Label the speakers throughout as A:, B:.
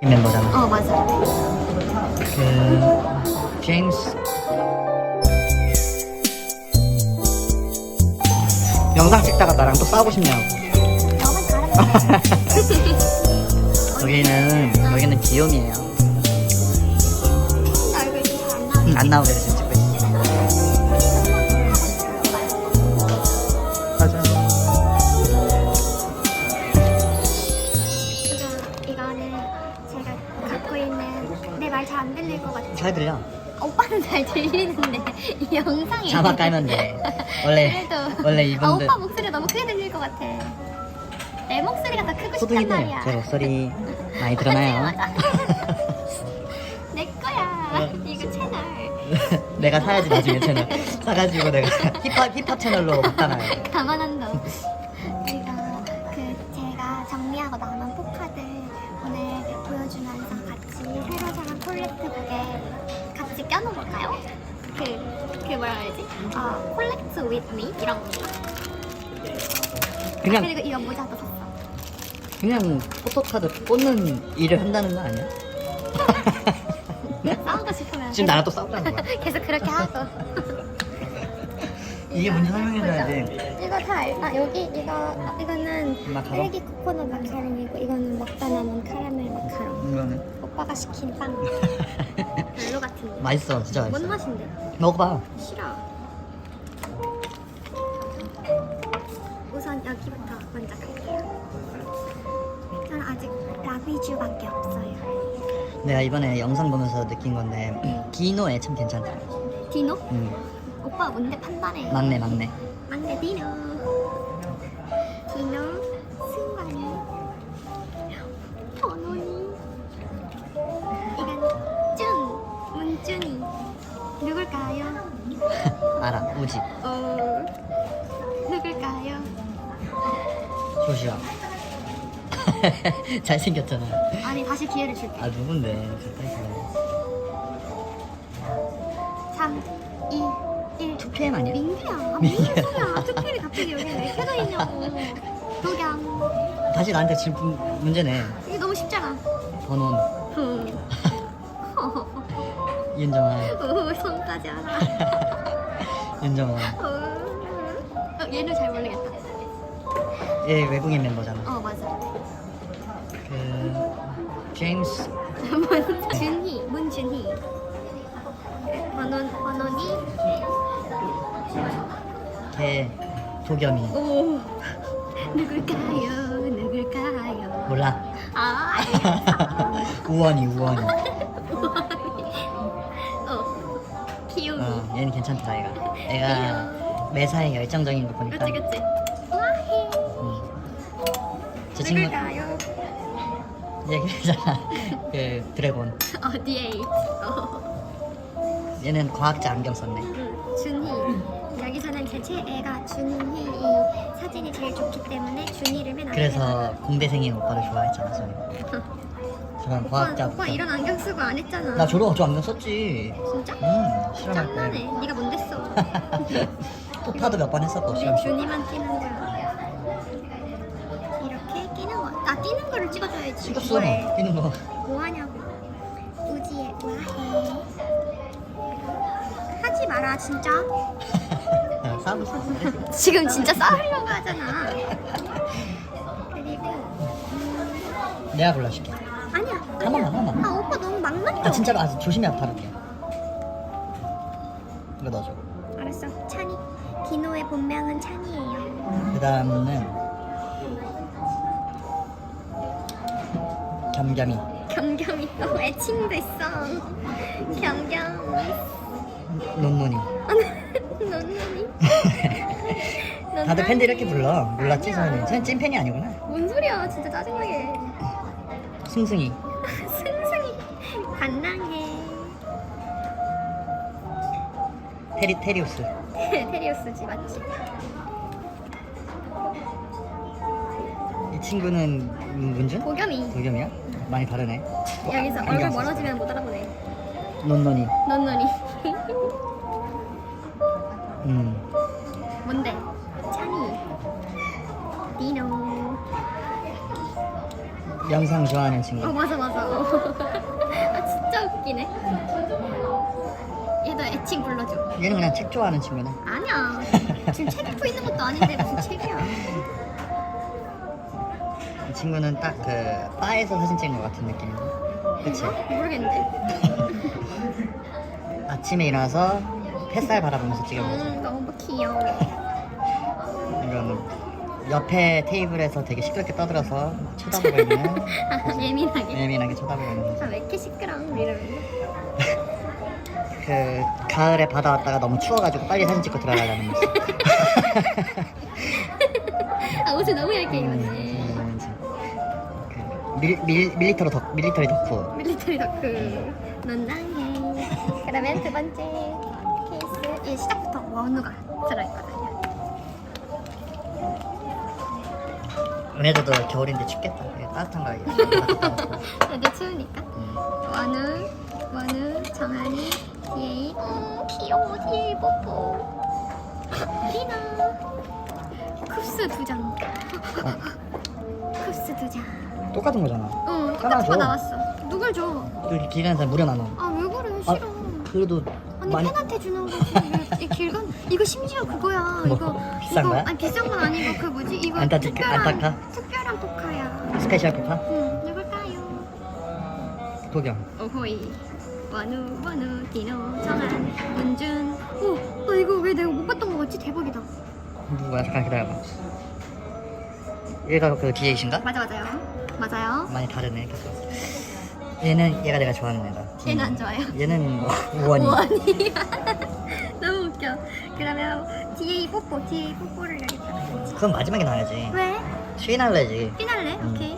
A: 멤버잖아.
B: 어 맞아.
A: 그 제임스 영상 찍다가 나랑 또 싸우고 싶냐고.
B: 너만
A: 여기는 여기는
B: 얼굴 잘안 나와.
A: 응, 안 나오게 지금
B: 잘
A: 들려.
B: 오빠는 잘 들리는데 이 영상이
A: 자막 깔면 돼. 원래
B: 그래도
A: 원래
B: 아
A: 이분들
B: 오빠 목소리 너무 크게 들릴 것 같아. 내 목소리가 더 크고 싶단 말이야.
A: 제 목소리 많이 드러나요.
B: 맞아. 내 거야.
A: 어.
B: 이거 채널.
A: 내가 사야지 나중에 채널 사가지고 내가 힙합 힙합 채널로 바꿔놔요.
B: 너. 그리고 그 제가 정리하고 남은 포카들 오늘 보여주면서 같이 새로 정한 콜렉트북에 같이 껴놓을까요? 그, 그 뭐라 해야지? 어, 콜렉트 me? 이런 거.
A: 그냥
B: 그리고 이거 모자도 샀어.
A: 그냥 포토카드 꽂는 일을 한다는 거 아니야?
B: 싸우고 싶으면
A: 지금 나랑 또 싸우자는 거야.
B: 계속 그렇게 하고.
A: 이게 뭔지 설명해줘야지.
B: 이거 다 알, 아 여기 이거 이거는
A: 마카롱?
B: 딸기 코코넛 마카롱이고 이거는 먹다 남은 카라멜 마카롱.
A: 이거는
B: 오빠가 시킨 빵. 별로 같은데.
A: 맛있어, 진짜
B: 뭔
A: 맛있어.
B: 맛인데?
A: 먹어봐.
B: 싫어. 우선 여기부터 먼저 갈게요. 저는 아직 라비주밖에 없어요.
A: 내가 이번에 영상 보면서 느낀 건데 디노에 참 괜찮다.
B: 디노?
A: 음,
B: 오빠 뭔데 판단해?
A: 막내 막내.
B: 막내 디노. 디노, 승관이, 번호니. 이건 준, 문준이. 누굴까요?
A: 알아, 우지,
B: 어, 누굴까요?
A: 조시아. 잘생겼잖아.
B: 아니 다시 기회를 줄게.
A: 아 누군데? 가까이 있어.
B: 3, 2, 1.
A: 2PM 아니야?
B: 민규야. 아, 민규 소야. 투표를 갑자기 여기 왜 켜져 있냐고. 도겸.
A: 다시 나한테 질문 문제네.
B: 이게 너무 쉽잖아.
A: 번원,
B: 후.
A: 윤정아,
B: 후, 손까지 알아.
A: 윤정아.
B: 어, 얘는 잘 모르겠다.
A: 얘 외국인 멤버잖아.
B: 어 맞아.
A: 그 제임스
B: 문준희, 문준희. 번원, 번원 이.
A: 걔 도겸이
B: 오. 누굴까요? 누굴까요?
A: 몰라.
B: 아.
A: 우원이 우원이.
B: 어. 귀여워.
A: 어 얘는 괜찮다 얘가. 애가 매사에 열정적인 거 보니까.
B: 그치 그치. 와해.
A: 음. 저 친구
B: 누굴까요?
A: 얘기했잖아. 그 드래곤.
B: 어 있. 어.
A: 얘는 과학자 안경 썼네.
B: 응. 준희. 여기서는 제 최애가 준희 이 사진이 제일 좋기 때문에 준희를 맨 앞에.
A: 그래서 공대생인 오빠를 좋아했잖아 저는. 저는
B: 오빠,
A: 과학자.
B: 오빠 이런 안경 쓰고 안 했잖아.
A: 나 졸업 저 안경 썼지.
B: 진짜?
A: 음 실험할
B: 짱나네.
A: 때.
B: 네가 뭔데 써?
A: 포타도 몇 번 했었고
B: 우리
A: 실험.
B: 준이만 뛰는 거야. 이렇게 뛰는 거. 나 뛰는 거를 찍어줘야지.
A: 찍었어.
B: 뭐해?
A: 뛰는 거.
B: 뭐 하냐고. 우지의 와해. 하지 마라 진짜.
A: 야, 싸우고 있어.
B: 지금 진짜 싸우려고 하잖아. 그리고
A: 내가 골라줄게.
B: 아니야.
A: 한 번만, 한 번만.
B: 아 오빠 너무 막 만져.
A: 아 진짜로 아 조심히 바를게. 이거 넣어줘.
B: 알았어. 찬이. 디노의 본명은 찬이에요.
A: 그 다음은 겸겸이.
B: 겸겸이 또 애칭도 있어. 겸겸.
A: 논문이.
B: 논문이.
A: 다들 팬들 이렇게 불러. 몰랐지 서현이? 전 찐팬이 아니구나.
B: 뭔 소리야 진짜 짜증나게.
A: 승승이.
B: 승승이 반랑해.
A: 테리 테리우스.
B: 테리우스지 맞지?
A: 이 친구는 문준?
B: 보겸이.
A: 도겸이야? 많이 다르네.
B: 여기서
A: 안경
B: 얼굴
A: 썼어.
B: 멀어지면 못 알아보네.
A: 논논이.
B: 논논이.
A: 음.
B: 뭔데? 찬이. 디노.
A: 영상 좋아하는
B: 어
A: 친구.
B: 맞아 맞아. 아 진짜 웃기네. 얘도 애칭 불러줘.
A: 얘는 그냥 책 좋아하는 친구네.
B: 아니야. 지금 책 읽고 있는 것도 아닌데 무슨 책이야.
A: 이 친구는 딱 그 바에서 사진 찍은 것 같은 느낌이네. 그치?
B: 모르겠는데.
A: 아침에 일어나서 햇살 바라보면서 찍어보자.
B: 음 너무 귀여워.
A: 이거는 옆에 테이블에서 되게 시끄럽게 떠들어서 쳐다보고 있는
B: 아, 예민하게.
A: 예민하게 쳐다보고 있는
B: 아 왜 이렇게 시끄러워 이러면.
A: 그 가을에 바다 왔다가 너무 추워가지고 빨리 사진 찍고 들어가려는 모습.
B: 아 옷을 너무 얇게 입었네.
A: 음, 그 밀, 밀, 밀리터리 덕 밀리터리 덕후.
B: 밀리터리 덕후 논장해. 그러면 두 번째 케 이 시작부터 원우가 들어있거든요.
A: 은혜도 겨울인데 춥겠다. 이거 따뜻한 거 이거.
B: 근데 추우니까.
A: 음.
B: 원우, 원우, 정한이, 디에이. 음, 귀여워, 디에이 뽀뽀. 리나. 쿱스 두 장. 쿱스 두 장.
A: 똑같은 거잖아.
B: 응,
A: 하나
B: 똑같은 거
A: 줘.
B: 나왔어. 누굴 줘?
A: 길가는 사람 무료 나눠.
B: 아, 왜 그래?
A: 아,
B: 싫어.
A: 그래도
B: 아니
A: 많이
B: 팬한테 주는 거지 이 길건 이거 심지어 그거야
A: 뭐,
B: 이거
A: 비싼
B: 이거
A: 거야?
B: 아니 비싼 건 아니고 그 뭐지 이거
A: 안타티카-
B: 특별한
A: 안타카?
B: 특별한 포카야
A: 스페셜 포카
B: 응 누굴까요
A: 도경.
B: 오호이 원우 원우 디노 정한 문준 오 나 이거 왜 내가 못 봤던 거 같지 대박이다
A: 누구야? 잠깐 기다려봐. 얘가 그 뒤에이신가?
B: 맞아 맞아요 맞아요
A: 많이 다르네. 계속. 얘는 얘가 내가 좋아하는 애다.
B: 얘는 안 좋아요
A: 얘는 뭐 우원이.
B: 우원이 너무 웃겨 그러면 뒤에 뽀뽀 뒤에 뽀뽀를 여기다가 해야지
A: 그건 마지막에 나와야지.
B: 왜?
A: 쉬날래지.
B: 피날레?
A: 음.
B: 오케이.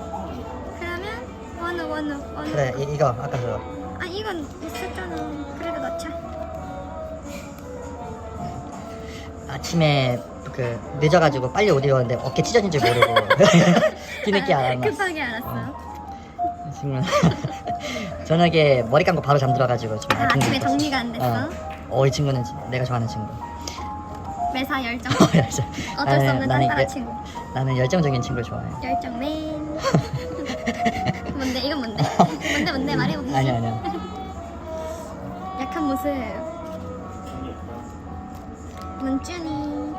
B: 그러면 원우 원우 원우.
A: 그래 이, 이거 아까 그거.
B: 아 이건 있었잖아. 그래도 넣자.
A: 아침에 그 늦어가지고 빨리 옷 입었는데 어깨 찢어진 줄 모르고 뒤늦게
B: 아,
A: 알았나.
B: 급하게 알았어.
A: 지금 저녁에 머리 감고 바로 잠들어가지고 좀
B: 아, 아침에
A: 있었어.
B: 정리가 안 됐어.
A: 어. 어, 이 친구는 지- 내가 좋아하는 친구.
B: 매사 열정.
A: 열정.
B: 어쩔 수 없는
A: 나는
B: 딴따라
A: 예-
B: 친구.
A: 나는 열정적인 친구를 좋아해.
B: 열정맨. 뭔데 이건 뭔데? 뭔데 뭔데 말해보기.
A: 아니야 아니야.
B: 약한 모습. 문준이.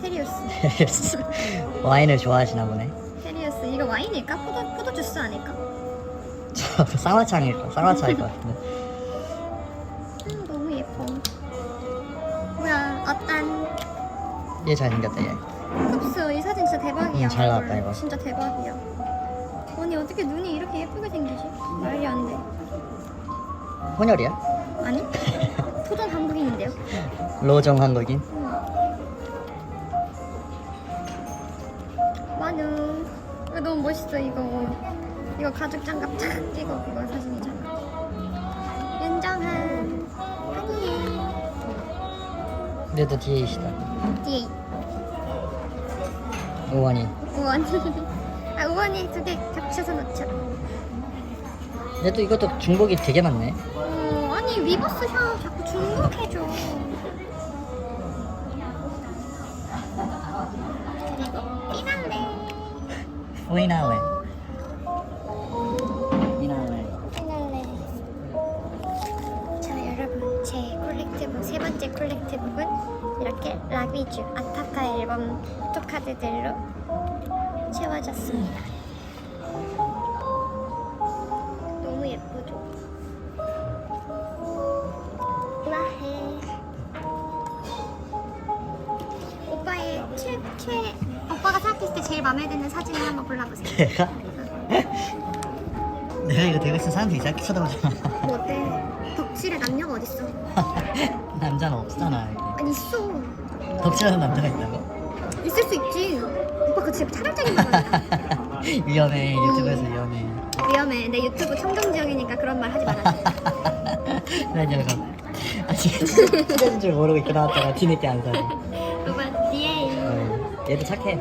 B: 테리우스.
A: 와인을 좋아하시나 보네.
B: 테리우스 이거 와인일까? 포도 포도 주스 아닐까?
A: 저 쌍화차일 거, 쌍화차일 것 같은데.
B: 음, 너무 예뻐. 뭐야, 어떤
A: 얘 잘생겼다 얘.
B: 흡수 이 사진 진짜 대박이야.
A: 음, 잘 나왔다. 이거.
B: 진짜 대박이야. 아니 어떻게 눈이 이렇게 예쁘게 생기지? 말이 안 돼.
A: 혼혈이야?
B: 아니? 토종 한국인인데요?
A: 로정 한국인.
B: 음. 만우. 이거 너무 멋있어 이거. 이거 가죽 장갑 탁 끼고 그거 사진이잖아. 윤정한. 아니에요.
A: 얘도 뒤에 있다.
B: 뒤에
A: 우원이.
B: 우원. 아 우원이 두 개 겹쳐서 넣자.
A: 얘도 이것도 중복이 되게 많네.
B: 어, 아니 위버스 형 자꾸 중복해줘. 그리고 피날레.
A: 오이나웨. 이나웨.
B: 번째 콜렉트북은 이렇게 라비주 아타카 앨범 포토카드들로 채워졌습니다. 너무 예쁘죠? 우아해. 오빠의 최, 최 오빠가 생각했을 때 제일 마음에 드는 사진을 한번 골라보세요.
A: 내가? 이거 되고 있으면 사람들이 이상하게 쳐다보잖아.
B: 뭐 어때? 덕질에 남녀가 어딨어?
A: 남자는 없잖아. 여기.
B: 아니 있어.
A: 덕질하는 남자가 있다고?
B: 있을 수 있지. 오빠 그거 진짜 차별적인 말이야.
A: 위험해 유튜브에서 위험해.
B: 위험해. 내 유튜브 청정 지역이니까 그런 말 하지 말아.
A: 난 이거 아직 찢어진 줄 모르고 이렇게 나왔다가 뒤늦게 안 사네.
B: 오빠 뒤에.
A: 어, 얘도 착해.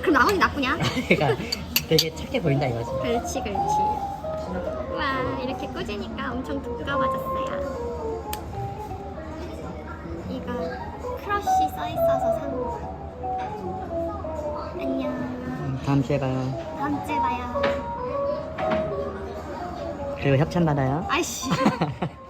B: 그럼 나머지 나쁘냐?
A: 그러니까 되게 착해 보인다 이거지.
B: 그렇지 그렇지. 와 이렇게 꽂으니까 엄청 두꺼워졌어요. 이거 크러쉬 써 있어서 산 거. 안녕.
A: 음, 다음 주에 봐요.
B: 다음 주에 봐요.
A: 그리고 협찬 받아요.
B: 아이씨.